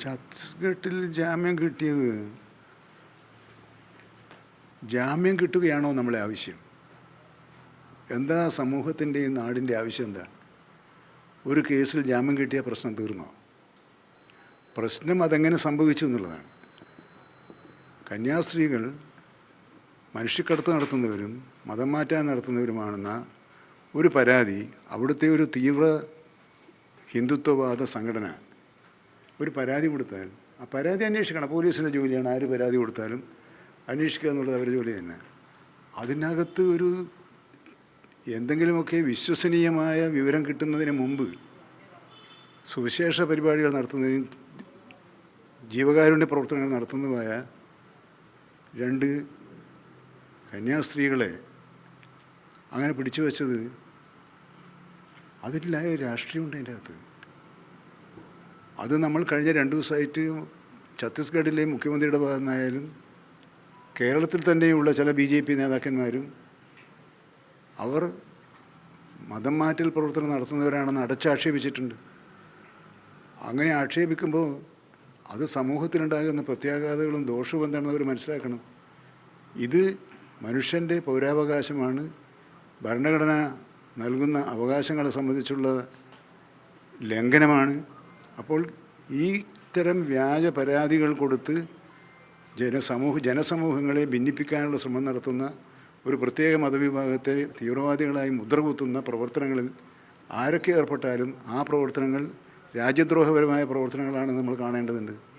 ഛത്തീസ്ഗഡിൽ ജാമ്യം കിട്ടിയത് ജാമ്യം കിട്ടുകയാണോ നമ്മളെ ആവശ്യം? എന്താ സമൂഹത്തിന്റെ ഈ നാടിന്റെ ആവശ്യം എന്താ? ഒരു കേസിൽ ജാമ്യം കിട്ടിയ പ്രശ്നം തീർന്നോ? പ്രശ്നം അതെങ്ങനെ സംഭവിച്ചു എന്നുള്ളതാണ്. കന്യാസ്ത്രീകൾ മനുഷ്യക്കടത്ത് നടത്തുന്നവരും മതം മാറ്റാൻ നടത്തുന്നവരുമാണെന്ന ഒരു പരാതി അവിടുത്തെ ഒരു തീവ്ര ഹിന്ദുത്വവാദ സംഘടന ഒരു പരാതി കൊടുത്താൽ ആ പരാതി അന്വേഷിക്കണം. പോലീസിന്റെ ജോലിയാണ് ആര് പരാതി കൊടുത്താലും അന്വേഷിക്കുക എന്നുള്ളത് അവരുടെ ജോലി തന്നെ. അതിനകത്ത് ഒരു എന്തെങ്കിലുമൊക്കെ വിശ്വസനീയമായ വിവരം കിട്ടുന്നതിന് മുമ്പ് സുവിശേഷ പരിപാടികൾ നടത്തുന്നതിനും ജീവകാരുണ്യ പ്രവർത്തനങ്ങൾ നടത്തുന്നതുമായ രണ്ട് കന്യാസ്ത്രീകളെ അങ്ങനെ പിടിച്ചു വച്ചത് അതിലായ രാഷ്ട്രീയമുണ്ട് അതിന്റെ അകത്ത്. അത് നമ്മൾ കഴിഞ്ഞ രണ്ട് ദിവസമായിട്ട് ഛത്തീസ്ഗഡിലെ മുഖ്യമന്ത്രിയുടെ ഭാഗമായാലും കേരളത്തിൽ തന്നെയുള്ള ചില ബി ജെ പി നേതാക്കന്മാരും അവർ മതം മാറ്റൽ പ്രവർത്തനം നടത്തുന്നവരാണെന്ന് അടച്ചാക്ഷേപിച്ചിട്ടുണ്ട്. അങ്ങനെ ആക്ഷേപിക്കുമ്പോൾ അത് സമൂഹത്തിനുണ്ടാകുന്ന പ്രത്യാഘാതങ്ങളും ദോഷവും എന്താണെന്ന് അവർ മനസ്സിലാക്കണം. ഇത് മനുഷ്യന്റെ പൗരാവകാശമാണ്. ഭരണഘടന നൽകുന്ന അവകാശങ്ങളെ സംബന്ധിച്ചുള്ള ലംഘനമാണ്. അപ്പോൾ ഈ ഇത്തരം വ്യാജ പരാതികൾ കൊടുത്ത് ജനസമൂഹ ജനസമൂഹങ്ങളെ ഭിന്നിപ്പിക്കാനുള്ള ശ്രമം നടത്തുന്ന ഒരു പ്രത്യേക മതവിഭാഗത്തെ തീവ്രവാദികളായി മുദ്രകുത്തുന്ന പ്രവർത്തനങ്ങളിൽ ആരൊക്കെ ഏർപ്പെട്ടാലും ആ പ്രവർത്തനങ്ങൾ രാജ്യദ്രോഹപരമായ പ്രവർത്തനങ്ങളാണ് നമ്മൾ കാണേണ്ടതുണ്ട്.